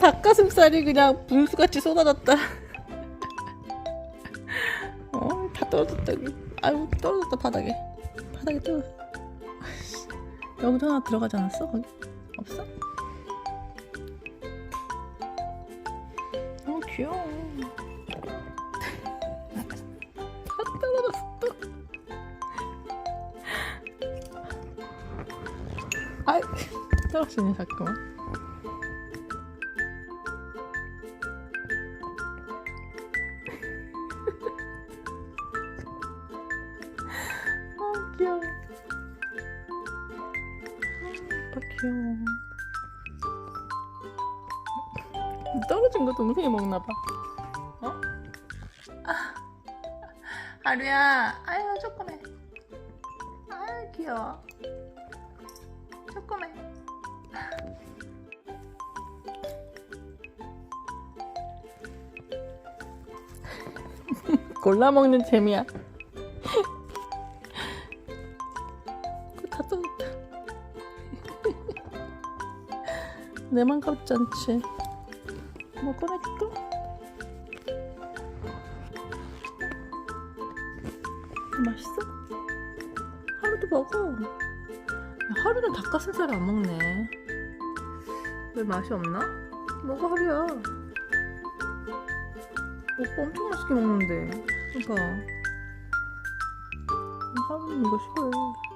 닭가슴살이 그냥 분수같이 쏟아졌다. 어, 다 떨어졌다. 아유, 떨어졌다, 바닥에. 바닥에. 아이씨. 여기도 하나 들어가지 않았어? 거기? 없어? 어, 귀여워. 다 떨어졌어. 아이, 떨어지네, 자꾸만. 귀여워. 아 귀여워. 떨어진 거 동생이 먹나 봐. 어? 아, 아루야, 아유 조그매. 아유 귀여워. 조그매. 골라 먹는 재미야. 다 떨어졌다. 내만 같지 않지? 뭐 꺼내줄까? 맛있어? 하루도 먹어. 하루는 닭가슴살 안 먹네. 왜 맛이 없나? 먹어 하루야. 오빠 엄청 맛있게 먹는데. 이봐. 하루는 이거 싫어해.